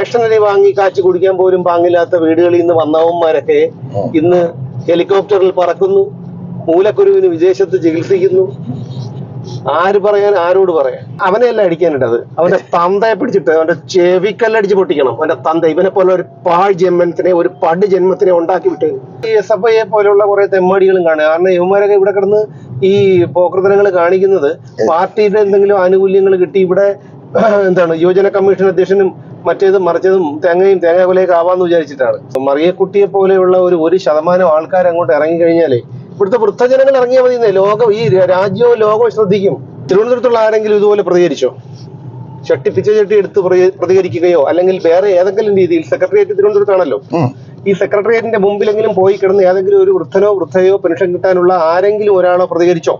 റേഷനറി വാങ്ങി കാച്ചി കുടിക്കാൻ പോലും പാങ്ങില്ലാത്ത വീടുകളിൽ നിന്ന് വന്നവന്മാരൊക്കെ ഇന്ന് ഹെലികോപ്റ്ററിൽ പറക്കുന്നു മൂലക്കുരുവിന് വിദേശത്ത് ചികിത്സിക്കുന്നു. ആര് പറയാൻ ആരോട് പറയാൻ? അവനെയല്ല അടിക്കാനിട്ടത്. അവന്റെ തന്തയെ പിടിച്ചിട്ട് അവന്റെ ചെവിക്കല്ലടിച്ച് പൊട്ടിക്കണം. അവന്റെ തന്ത ഇവനെ പോലെ ഒരു പാഴ് ജന്മത്തിനെ ഒരു പട് ജന്മത്തിനെ ഉണ്ടാക്കി വിട്ടു ഈ എസ് എഫ് ഐയെ പോലെയുള്ള കുറെ തെമ്മാടികളും കാണുക. കാരണം ഇവന്മാരൊക്കെ ഇവിടെ കിടന്ന് ഈ പോക്രതനങ്ങൾ കാണിക്കുന്നത് പാർട്ടിയുടെ എന്തെങ്കിലും ആനുകൂല്യങ്ങൾ കിട്ടി ഇവിടെ എന്താണ് യുവജന കമ്മീഷൻ അധ്യക്ഷനും മറ്റേത് മറിച്ചതും തേങ്ങയും തേങ്ങ കൊലയൊക്കെ ആവാന്ന് വിചാരിച്ചിട്ടാണ് മറിയക്കുട്ടിയെ പോലെയുള്ള ഒരു ഒരു ശതമാനം ആൾക്കാർ അങ്ങോട്ട് ഇറങ്ങിക്കഴിഞ്ഞാലേ ഇവിടുത്തെ വൃദ്ധജനങ്ങൾ ഇറങ്ങിയാൽ മതി. ലോകം ഈ രാജ്യവും ലോകവും ശ്രദ്ധിക്കും തിരുവനന്തപുരത്തുള്ള ആരെങ്കിലും ഇതുപോലെ പ്രതികരിച്ചോ ചട്ടി പിച്ച ചട്ടി എടുത്ത് പ്രതി- പ്രതികരിക്കുകയോ അല്ലെങ്കിൽ വേറെ ഏതെങ്കിലും രീതിയിൽ സെക്രട്ടേറിയറ്റ് തിരുവനന്തപുരത്താണല്ലോ. ഈ സെക്രട്ടേറിയറ്റിന്റെ മുമ്പിലെങ്കിലും പോയി കിടന്ന് ഏതെങ്കിലും ഒരു വൃദ്ധനോ വൃദ്ധയോ പെൻഷൻ കിട്ടാനുള്ള ആരെങ്കിലും ഒരാളോ പ്രതികരിച്ചോ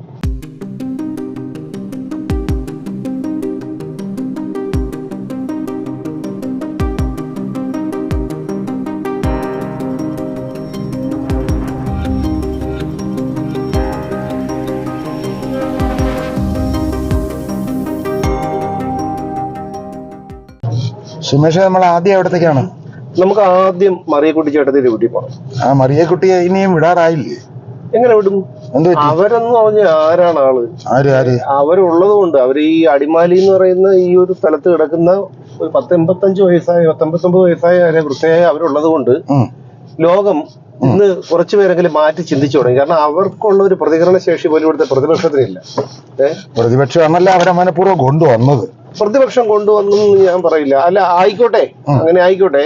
സുമേഷ് നമ്മൾ ആദ്യം എവിടത്തേക്കാണ്? നമുക്ക് ആദ്യം മറിയക്കുട്ടി ചേട്ടത്തിന്റെ വീട്ടിൽ പോകണം ആ മറിയക്കുട്ടിയെ ഇനിയും വിടാറായില്ലേ? എങ്ങനെ വിടും? അവരെന്ന് പറഞ്ഞ ആരാണ് ആൾ? ആര് ആര്? അവരുള്ളത് കൊണ്ട് അവർ ഈ അടിമാലി എന്ന് പറയുന്ന ഈ ഒരു സ്ഥലത്ത് കിടക്കുന്ന ഒരു പത്ത് എൺപത്തഞ്ച് വയസ്സായ പത്തൊമ്പത്തൊമ്പത് വയസ്സായ വൃത്തിയായ അവരുള്ളത് കൊണ്ട്. ലോകം ഇന്ന് കുറച്ചു പേരെങ്കിലും മാറ്റി ചിന്തിച്ചു തുടങ്ങി. കാരണം അവർക്കുള്ള ഒരു പ്രതികരണ ശേഷി പോലും ഇവിടുത്തെ പ്രതിപക്ഷത്തിനില്ല. പ്രതിപക്ഷമാണല്ല അവരെ മനഃപൂർവം കൊണ്ടുവന്നത്. പ്രതിപക്ഷം കൊണ്ടുവന്നെന്ന് ഞാൻ പറയില്ല. അല്ല ആയിക്കോട്ടെ. അങ്ങനെ ആയിക്കോട്ടെ.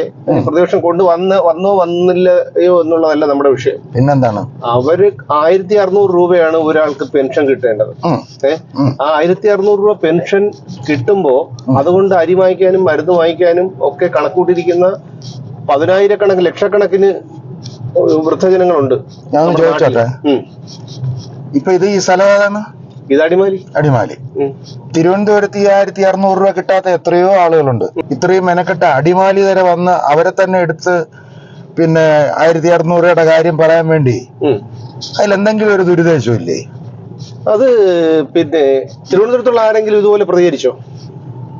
പ്രതിപക്ഷം കൊണ്ടുവന്ന് വന്നോ വന്നില്ലയോ എന്നുള്ളതല്ല നമ്മുടെ വിഷയം. പിന്നെന്താണ്? അവർ ആയിരത്തി അറുന്നൂറ് രൂപയാണ് ഒരാൾക്ക് പെൻഷൻ കിട്ടേണ്ടത്. ആ ആയിരത്തി അറുന്നൂറ് രൂപ പെൻഷൻ കിട്ടുമ്പോ അതുകൊണ്ട് അരി വാങ്ങിക്കാനും മരുന്ന് വാങ്ങിക്കാനും ഒക്കെ കണക്കൂട്ടിരിക്കുന്ന പതിനായിരക്കണക്കിന് ലക്ഷക്കണക്കിന് വൃദ്ധജനങ്ങളുണ്ട്. ഞാൻ ചോദിച്ചോട്ടെ. ഇപ്പൊ ഇത് ഈ സ്ഥലം ഏതാണ്? ഇത് അടിമാലി? അടിമാലി. തിരുവനന്തപുരത്ത് ഈ ആയിരത്തി അറുന്നൂറ് രൂപ കിട്ടാത്ത എത്രയോ ആളുകളുണ്ട്. ഇത്രയും മെനക്കെട്ട അടിമാലി വരെ വന്ന് അവരെ തന്നെ എടുത്ത് പിന്നെ ആയിരത്തി അറുന്നൂറ് രൂപയുടെ കാര്യം പറയാൻ വേണ്ടി അതിലെന്തെങ്കിലും എന്തെങ്കിലും ഒരു ദുരിതാശം ഇല്ലേ? അത് പിന്നെ തിരുവനന്തപുരത്തുള്ള ആരെങ്കിലും ഇതുപോലെ പ്രതികരിച്ചോ?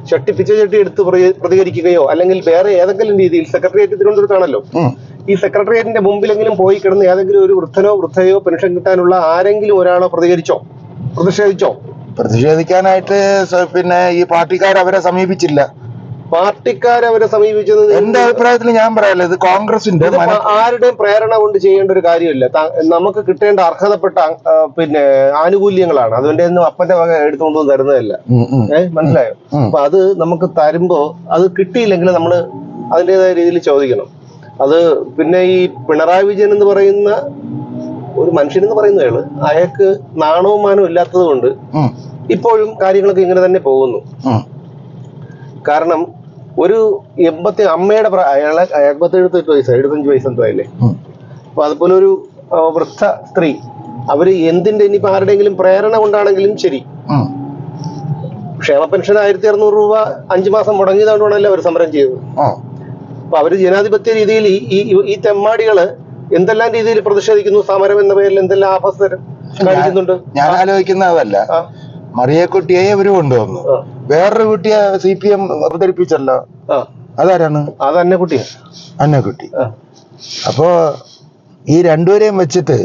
ചട്ടി പിച്ച ചട്ടി എടുത്ത് പ്രതി- പ്രതികരിക്കുകയോ? അല്ലെങ്കിൽ വേറെ ഏതെങ്കിലും രീതിയിൽ സെക്രട്ടേറിയറ്റ് തിരുവനന്തപുരത്താണല്ലോ. ആണല്ലോ ഈ സെക്രട്ടേറിയറ്റിന്റെ മുമ്പിലെങ്കിലും പോയി കിടന്ന് ഏതെങ്കിലും ഒരു വൃദ്ധനോ വൃദ്ധയോ പെൻഷൻ കിട്ടാനുള്ള ആരെങ്കിലും ഒരാളോ പ്രതികരിച്ചോ? പ്രതിഷേധിച്ചോ? പ്രതിഷേധിക്കാനായിട്ട് പിന്നെ ഈ പാർട്ടിക്കാർ അവരെ സമീപിച്ചില്ല. പാർട്ടിക്കാരവരെ സമീപിച്ചത് എന്റെ അഭിപ്രായത്തിൽ ഞാൻ പറയാലോ ഇത് കോൺഗ്രസിന്റെ ആരുടെയും പ്രേരണ കൊണ്ട് ചെയ്യേണ്ട ഒരു കാര്യമില്ല. നമുക്ക് കിട്ടേണ്ട അർഹതപ്പെട്ട പിന്നെ ആനുകൂല്യങ്ങളാണ്. അതുകൊണ്ട് ഒന്നും അപ്പന്റെ വക എടുത്തുകൊണ്ടൊന്നും തരുന്നതല്ല. ഏഹ് മനസ്സിലായോ. അപ്പൊ അത് നമുക്ക് തരുമ്പോ അത് കിട്ടിയില്ലെങ്കിൽ നമ്മൾ അതിന്റെതായ രീതിയിൽ ചോദിക്കണം. അത് പിന്നെ ഈ പിണറായി വിജയൻ എന്ന് പറയുന്ന ഒരു മനുഷ്യൻ എന്ന് പറയുന്നയാൾ അയാൾക്ക് നാണവും മാനവും ഇല്ലാത്തത് കൊണ്ട് ഇപ്പോഴും കാര്യങ്ങളൊക്കെ ഇങ്ങനെ തന്നെ പോകുന്നു. കാരണം ഒരു എൺപത്തി അമ്മയുടെ അയാളെ എൺപത്തി എഴുപത്തെട്ട് വയസ്സ് എഴുപത്തഞ്ച് വയസ്സ് എന്തോ ആയില്ലേ അപ്പൊ അതുപോലെ ഒരു വൃദ്ധ സ്ത്രീ അവർ എന്തിന്റെ ഇനിയിപ്പോ ആരുടെയെങ്കിലും പ്രേരണ കൊണ്ടാണെങ്കിലും ശരി. ക്ഷേമ പെൻഷൻ ആയിരത്തി അറുന്നൂറ് രൂപ അഞ്ചു മാസം മുടങ്ങിയതുകൊണ്ടാണല്ലോ അവർ സമരം ചെയ്തത്. അപ്പൊ അവർ ജനാധിപത്യ രീതിയിൽ ഈ- ഈ തെമ്മാടികൾ എന്തെല്ലാം രീതിയിൽ പ്രതിഷേധിക്കുന്നു? സമരം എന്ന പേരിൽ എന്തെല്ലാം ആഭസ്തരം കാണിക്കുന്നുണ്ട്? ഞാൻ ആലോചിക്കുന്ന അതല്ല. മറിയക്കുട്ടിയെ ഇവർ കൊണ്ടുവന്നു. വേറൊരു കുട്ടിയെ സി പി എം അവതരിപ്പിച്ചല്ലോ. അതാരാണ്? അത് അന്നക്കുട്ടി. ആ, അപ്പോ ഈ രണ്ടുപേരെയും വെച്ചിട്ട്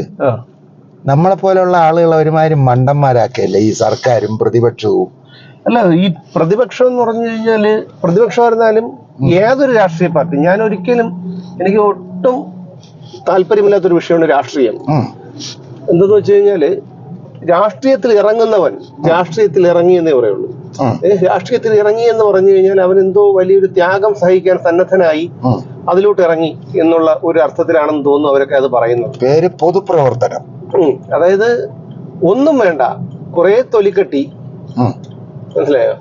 നമ്മളെ പോലെയുള്ള ആളുകൾ ഒരുമാതിരി മണ്ടന്മാരാക്കല്ലേ ഈ സർക്കാരും പ്രതിപക്ഷവും? അല്ല ഈ പ്രതിപക്ഷം എന്ന് പറഞ്ഞു കഴിഞ്ഞാൽ പ്രതിപക്ഷമായിരുന്നാലും ഏതൊരു രാഷ്ട്രീയ പാർട്ടി ഞാൻ ഒരിക്കലും എനിക്ക് ഒട്ടും താല്പര്യമില്ലാത്തൊരു വിഷയമാണ് രാഷ്ട്രീയം. എന്തെന്ന് വെച്ച് കഴിഞ്ഞാൽ രാഷ്ട്രീയത്തിൽ ഇറങ്ങുന്നവൻ രാഷ്ട്രീയത്തിൽ ഇറങ്ങി എന്നേ പറയുള്ളൂ. രാഷ്ട്രീയത്തിൽ ഇറങ്ങി എന്ന് പറഞ്ഞു കഴിഞ്ഞാൽ അവൻ എന്തോ വലിയൊരു ത്യാഗം സഹിക്കാൻ സന്നദ്ധനായി. അതിലോട്ട് ഇറങ്ങി എന്നുള്ള ഒരു അർത്ഥത്തിലാണെന്ന് തോന്നുന്നു അവരൊക്കെ അത് പറയുന്നത്. പേര് പൊതുപ്രവർത്തനം. അതായത് ഒന്നും വേണ്ട കുറെ തൊലിക്കട്ടി. മനസ്സിലായോ?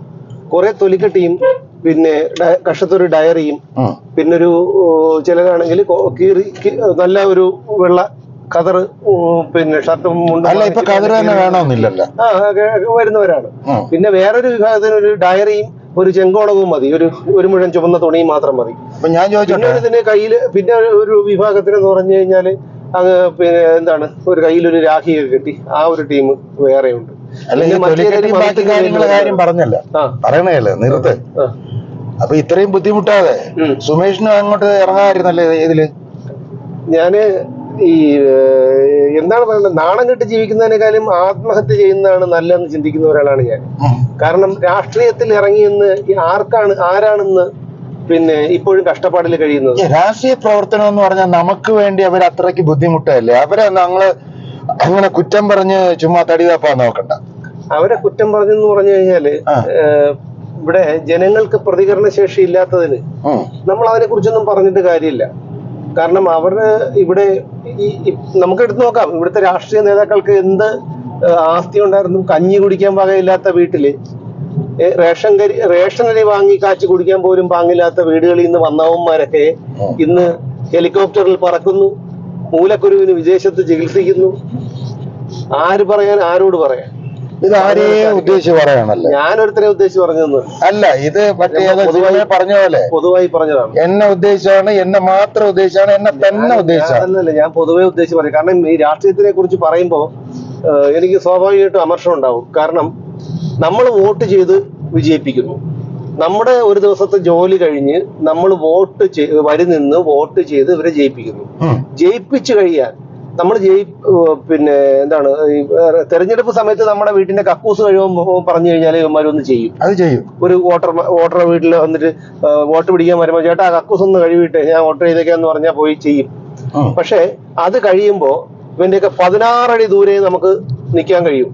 കുറെ തൊലിക്കട്ടിയും പിന്നെ കഷത്തൊരു ഡയറിയും പിന്നൊരു പിന്നെ ഒരു ഓ, ചിലരാണെങ്കിൽ കീറി നല്ല ഒരു വെള്ള കതറ് പിന്നെ ഷർട്ടും അല്ല ഇപ്പൊ കതിർ തന്നെ വേണമെന്നില്ലല്ലോ. ആ വരുന്നവരാണ്. പിന്നെ വേറൊരു വിഭാഗത്തിന് ഒരു ഡയറിയും ഒരു ചെങ്കോണവും മതി. ഒരു ഒരു മുഴൻ ചുവന്ന തുണിയും മാത്രം മതി. ഞാൻ ചോദിച്ചോട്ടെ? ഇതിന് കയ്യിൽ പിന്നെ ഒരു വിഭാഗത്തിന് എന്ന് പറഞ്ഞു കഴിഞ്ഞാൽ അങ്ങ് പിന്നെ എന്താണ് ഒരു കയ്യിലൊരു രാഖിയൊക്കെ കിട്ടി ആ ഒരു ടീം വേറെയുണ്ട്. ഉണ്ട് അല്ലെങ്കിൽ മറ്റേ കാര്യം പറഞ്ഞല്ല. ആ. പറയണേല്ലേ നിർത്ത്. അപ്പൊ ഇത്രയും ബുദ്ധിമുട്ടാതെ സുമേഷിനും അങ്ങോട്ട് ഇറങ്ങാമായിരുന്നല്ലേ ഇതിൽ? ഞാൻ ഈ എന്താണ് പറയുന്നത്? നാണം കെട്ട് ജീവിക്കുന്നതിനേക്കാളും ആത്മഹത്യ ചെയ്യുന്നതാണ് നല്ലതെന്ന് ചിന്തിക്കുന്ന ഒരാളാണ് ഞാൻ. കാരണം രാഷ്ട്രീയത്തിൽ ഇറങ്ങിയെന്ന് ആർക്കാണ് ആരാണെന്ന് പിന്നെ ഇപ്പോഴും കഷ്ടപ്പാടിൽ കഴിയുന്നത്. രാഷ്ട്രീയ പ്രവർത്തനം എന്ന് പറഞ്ഞാൽ നമുക്ക് വേണ്ടി അവർ അത്രയ്ക്ക് ബുദ്ധിമുട്ടല്ലേ? അവരെ ഞങ്ങൾ അങ്ങനെ കുറ്റം പറഞ്ഞ് ചുമ്മാ തടി നോക്കണ്ട. അവരെ കുറ്റം പറഞ്ഞെന്ന് പറഞ്ഞു കഴിഞ്ഞാൽ ഇവിടെ ജനങ്ങൾക്ക് പ്രതികരണ ശേഷി ഇല്ലാത്തതിന് നമ്മൾ അതിനെ കുറിച്ചൊന്നും പറഞ്ഞിട്ട് കാര്യമില്ല. കാരണം അവർ ഇവിടെ നമുക്ക് എടുത്തു നോക്കാം. ഇവിടുത്തെ രാഷ്ട്രീയ നേതാക്കൾക്ക് എന്ത് ആസ്തി ഉണ്ടായിരുന്നു? കഞ്ഞി കുടിക്കാൻ പാകയില്ലാത്ത വീട്ടിൽ റേഷൻ കരി റേഷനരി വാങ്ങി കാച്ചി കുടിക്കാൻ പോലും പാങ്ങില്ലാത്ത വീടുകളിൽ നിന്ന് വന്നവന്മാരൊക്കെ ഇന്ന് ഹെലികോപ്റ്ററിൽ പറക്കുന്നു. മൂലക്കുരുവിന് വിദേശത്ത് ചികിത്സിക്കുന്നു. ആര് പറയാൻ ആരോട് പറയാൻ? ഇത് ആരെയും ഉദ്ദേശിച്ച് പറയാണല്ലേ ഞാനൊരുത്തരെ ഉദ്ദേശിച്ച് പറഞ്ഞതെന്ന്. അല്ല ഇത് മറ്റേ പറഞ്ഞ പോലെ? പൊതുവായി പറഞ്ഞതാണ്. എന്നെ ഉദ്ദേശിച്ചാണ് എന്നെ മാത്രം ഉദ്ദേശിച്ചാണ് എന്നെ തന്നെ ഉദ്ദേശിച്ചാണ് ഞാൻ പൊതുവേ ഉദ്ദേശിച്ച് പറയും. കാരണം ഈ രാഷ്ട്രീയത്തിനെ കുറിച്ച് പറയുമ്പോൾ എനിക്ക് സ്വാഭാവികമായിട്ടും അമർഷം ഉണ്ടാവും. കാരണം നമ്മൾ വോട്ട് ചെയ്ത് വിജയിപ്പിക്കുന്നു. നമ്മുടെ ഒരു ദിവസത്തെ ജോലി കഴിഞ്ഞ് നമ്മൾ വോട്ട് വരി നിന്ന് വോട്ട് ചെയ്ത് ഇവരെ ജയിപ്പിക്കുന്നു. ജയിപ്പിച്ചു കഴിയാൻ നമ്മൾ ജയി പിന്നെ എന്താണ് തെരഞ്ഞെടുപ്പ് സമയത്ത് നമ്മുടെ വീട്ടിന്റെ കക്കൂസ് കഴിയുമ്പോൾ പറഞ്ഞു കഴിഞ്ഞാൽ ഇവന്മാരൊന്ന് ചെയ്യും. അത് ചെയ്യും. ഒരു വോട്ടർ വോട്ടർ വീട്ടിൽ വന്നിട്ട് വോട്ട് പിടിക്കാൻ വരുമ്പോൾ ചേട്ടാ ആ കക്കൂസ് ഒന്ന് കഴിവിട്ടെ ഞാൻ വോട്ട് ചെയ്തേക്കാന്ന് പറഞ്ഞാൽ പോയി ചെയ്യും. പക്ഷേ അത് കഴിയുമ്പോൾ ഇവന്റെയൊക്കെ പതിനാറടി ദൂരെ നമുക്ക് നിൽക്കാൻ കഴിയും.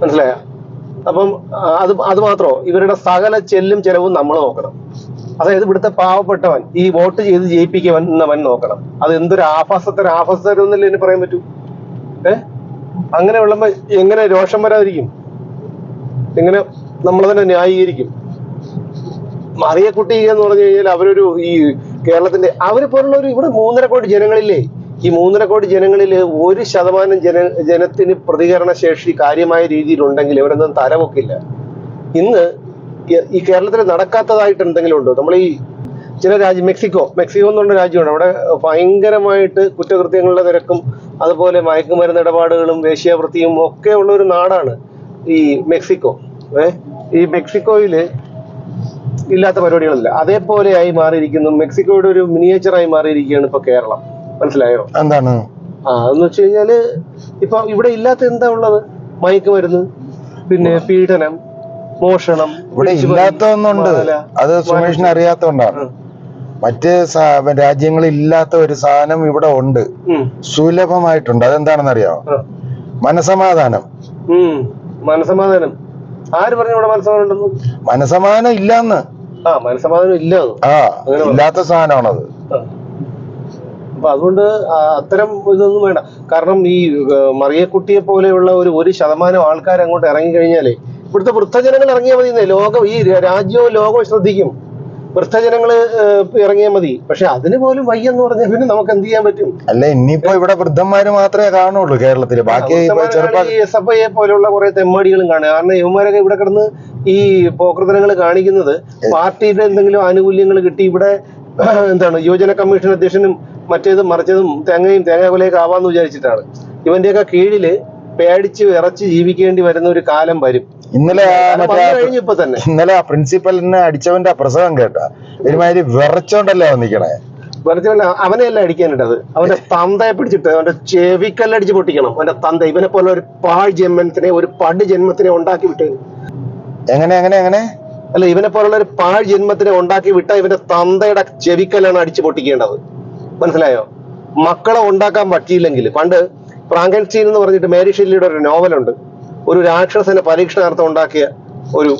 മനസ്സിലായ? അപ്പം അത് അത് മാത്രോ ഇവരുടെ സകല ചെല്ലും ചെലവും നമ്മൾ നോക്കണം. അതായത് ഇവിടുത്തെ പാവപ്പെട്ടവൻ ഈ വോട്ട് ചെയ്ത് ജയിപ്പിക്കുന്നവൻ നോക്കണം. അത് എന്തൊരു ആഭാസത്തര ആഭാസത്തരം എന്നല്ലേ എന്നെ പറയാൻ പറ്റൂ? ഏ? അങ്ങനെ ഉള്ളപ്പോ എങ്ങനെ രോഷം വരാതിരിക്കും? എങ്ങനെ നമ്മൾ തന്നെ ന്യായീകരിക്കും? മറിയക്കുട്ടി എന്ന് പറഞ്ഞു കഴിഞ്ഞാൽ അവരൊരു ഈ കേരളത്തിന്റെ അവരെ പോലുള്ള ഒരു ഇവിടെ മൂന്നര കോടി ജനങ്ങളില്ലേ? ഈ മൂന്നര കോടി ജനങ്ങളിൽ ഒരു ശതമാനം ജന ജനത്തിന് പ്രതികരണ ശേഷി കാര്യമായ രീതിയിൽ ഉണ്ടെങ്കിൽ ഇവരൊന്നും തരവൊക്കില്ല ഇന്ന് ഈ- കേരളത്തിൽ നടക്കാത്തതായിട്ട് എന്തെങ്കിലും ഉണ്ടോ? നമ്മൾ ഈ ചില രാജ്യം മെക്സിക്കോ മെക്സിക്കോ എന്ന് എന്നുള്ള രാജ്യമാണ് അവിടെ ഭയങ്കരമായിട്ട് കുറ്റകൃത്യങ്ങളുടെ തിരക്കും അതുപോലെ മയക്കുമരുന്ന് ഇടപാടുകളും വേശ്യാവൃത്തിയും ഒക്കെ ഉള്ള ഒരു നാടാണ് ഈ മെക്സിക്കോ. ഏ? ഈ മെക്സിക്കോയിൽ ഇല്ലാത്ത പരിപാടികളില്ല അതേപോലെയായി മാറിയിരിക്കുന്നു. മെക്സിക്കോയുടെ ഒരു മിനിയേച്ചറായി മാറിയിരിക്കുകയാണ് ഇപ്പൊ കേരളം. മനസ്സിലായോ? എന്താണ്? ആ എന്ന് വെച്ച് കഴിഞ്ഞാൽ ഇപ്പൊ ഇവിടെ ഇല്ലാത്ത എന്താ ഉള്ളത്? മയക്കുമരുന്ന് പിന്നെ പീഡനം മോഷണം ഇവിടെ ഇല്ലാത്തതൊന്നുണ്ട്. അത് സുമേഷിന് അറിയാത്തോണ്ടാണ്. മറ്റ് രാജ്യങ്ങളിൽ ഇല്ലാത്ത ഒരു സാധനം ഇവിടെ ഉണ്ട്. സുലഭമായിട്ടുണ്ട്. അതെന്താണെന്ന് അറിയാമോ മനസമാധാനം. മനസമാധാനം. ആര് പറഞ്ഞു ഇവിടെ മനസമാധാനം ഉണ്ടെന്ന്? മനസമാധാനം ഇല്ലാന്ന്. ആ മനസമാധാനം ഇല്ല. ആ ഇല്ലാത്ത സാധനമാണത്. അപ്പൊ അതുകൊണ്ട് അത്തരം ഇതൊന്നും വേണ്ട. കാരണം ഈ മറിയക്കുട്ടിയെ പോലെയുള്ള ഒരു ഒരു ശതമാനം ആൾക്കാർ അങ്ങോട്ട് ഇറങ്ങി കഴിഞ്ഞാലേ ഇവിടുത്തെ വൃദ്ധജനങ്ങൾ ഇറങ്ങിയാൽ മതി. ലോകം ഈ രാജ്യവും ലോകവും ശ്രദ്ധിക്കും. വൃദ്ധജനങ്ങൾ ഇറങ്ങിയാൽ മതി. പക്ഷെ അതിന് പോലും വയ്യെന്ന് പറഞ്ഞാൽ പിന്നെ നമുക്ക് എന്ത് ചെയ്യാൻ പറ്റും? അല്ല ഇനിയിപ്പോ ഇവിടെ വൃദ്ധന്മാര് മാത്രമേ കാണുള്ളൂ കേരളത്തിൽ ബാക്കി എസ് എഫ് ഐയെ പോലെയുള്ള കുറെ തെമ്മാടികളും കാണുക കാരണം യുവമാരൊക്കെ ഇവിടെ കിടന്ന് ഈ പോക്രതനങ്ങൾ കാണിക്കുന്നത് പാർട്ടിയുടെ എന്തെങ്കിലും ആനുകൂല്യങ്ങൾ കിട്ടി ഇവിടെ എന്താണ് യുവജന കമ്മീഷൻ അധ്യക്ഷനും മറ്റേതും മറിച്ചതും തേങ്ങയും തേങ്ങ കൊലയൊക്കെ ആവാന്ന് വിചാരിച്ചിട്ടാണ്. ഇവന്റെയൊക്കെ കീഴിൽ പേടിച്ച് വിറച്ച് ജീവിക്കേണ്ടി വരുന്ന ഒരു കാലം വരും. ഇന്നലെ ആ അത് മറ്റേ വന്നു ആ കഴിഞ്ഞു ഇപ്പൊ തന്നെ. ഇന്നലെ ആ പ്രിൻസിപ്പലിനെ അടിച്ചവന്റെ പ്രസംഗം കേട്ട. ഒരുമാതിരി വിറച്ചോണ്ടല്ലേ വന്നിക്കണേ? വെറുതെ അവനെയല്ല അടിക്കാനിട്ടത്? അവന്റെ തന്തയെ പിടിച്ചിട്ട് അവന്റെ ചെവിക്കല്ലടിച്ച് പൊട്ടിക്കണം. അവന്റെ തന്ത ഇവനെ പോലെ ഒരു പാഴ് ജന്മത്തിനെ ഒരു പട് ജന്മത്തിനെ ഉണ്ടാക്കി വിട്ടു. എങ്ങനെ എങ്ങനെ എങ്ങനെ? അല്ല ഇവനെ പോലുള്ള ഒരു പാഴ് ജന്മത്തിനെ ഉണ്ടാക്കി വിട്ട ഇവന്റെ തന്തയുടെ ചെവിക്കല്ലാണ് അടിച്ചു പൊട്ടിക്കേണ്ടത്. മനസ്സിലായോ? മക്കളെ ഉണ്ടാക്കാൻ പറ്റിയില്ലെങ്കിൽ പണ്ട് ഫ്രാങ്കൻസ്റ്റീൻ എന്ന് പറഞ്ഞിട്ട് മേരി ഷെല്ലിയുടെ ഒരു നോവലുണ്ട്. ഒരു രാക്ഷസനെ പരീക്ഷണാർത്ഥം ഉണ്ടാക്കിയ ഒരു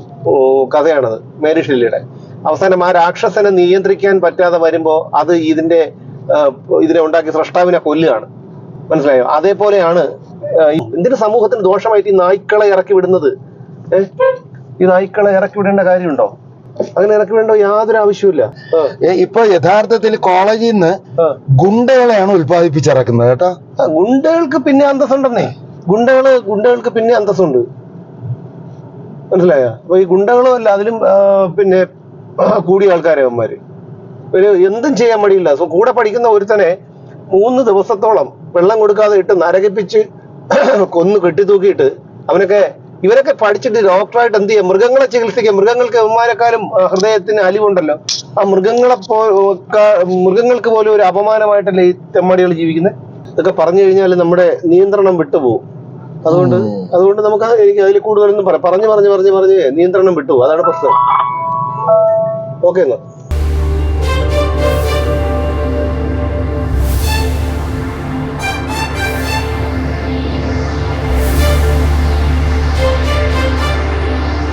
കഥയാണത് മേരി ഷെല്ലിയുടെ. അവസാനം ആ രാക്ഷസനെ നിയന്ത്രിക്കാൻ പറ്റാതെ വരുമ്പോൾ അത് ഇതിന്റെ ഇതിനെ ഉണ്ടാക്കി സ്രഷ്ടാവിനെ കൊല്ലുകയാണ്. മനസ്സിലായോ? അതേപോലെയാണ് എന്തിനു സമൂഹത്തിന് ദോഷമായിട്ട് ഈ നായ്ക്കളെ ഇറക്കി വിടുന്നത്. ഈ നായ്ക്കളെ ഇറക്കി വിടേണ്ട കാര്യമുണ്ടോ? അങ്ങനെ നിനക്ക് വേണ്ട യാതൊരു ആവശ്യമില്ല ഇപ്പൊ യഥാർത്ഥത്തിൽ കോളേജിൽ നിന്ന്. ഗുണ്ടകളെയാണ് ഉത്പാദിപ്പിച്ചിറക്കുന്നത് കേട്ടോ? ഗുണ്ടകൾക്ക് പിന്നെ അന്തസ്സുണ്ടെന്നേ. ഗുണ്ടകൾ ഗുണ്ടകൾക്ക് പിന്നെ അന്തസ്സുണ്ട്. മനസ്സിലായോ? അപ്പൊ ഈ ഗുണ്ടകളും അല്ല അതിലും പിന്നെ കൂടിയ ആൾക്കാരെ അവന്മാര് ഒരു എന്തും ചെയ്യാൻ മടിയില്ല. സോ കൂടെ പഠിക്കുന്ന ഒരുത്തനെ മൂന്ന് ദിവസത്തോളം വെള്ളം കൊടുക്കാതെ ഇട്ട് നരകിപ്പിച്ച് കൊന്നു കെട്ടിത്തൂക്കിയിട്ട് അവനൊക്കെ ഇവരൊക്കെ പഠിച്ചിട്ട് ഡോക്ടറായിട്ട് എന്ത് ചെയ്യാം? മൃഗങ്ങളെ ചികിത്സിക്കാം. മൃഗങ്ങൾക്ക് ബഹുമാനക്കാരും ഹൃദയത്തിന് അലിവുണ്ടല്ലോ. ആ മൃഗങ്ങളെ പോ മൃഗങ്ങൾക്ക് പോലും ഒരു അപമാനമായിട്ടല്ലേ ഈ തെമ്മാടികൾ ജീവിക്കുന്നത് ഇതൊക്കെ പറഞ്ഞു കഴിഞ്ഞാൽ നമ്മുടെ നിയന്ത്രണം വിട്ടുപോകും അതുകൊണ്ട് അതുകൊണ്ട് നമുക്ക് എനിക്ക് അതിൽ കൂടുതലൊന്നും പറയാം. പറഞ്ഞു പറഞ്ഞു പറഞ്ഞു പറഞ്ഞ് നിയന്ത്രണം വിട്ടുപോകും അതാണ് പ്രശ്നം. ഓക്കെ എന്നാ.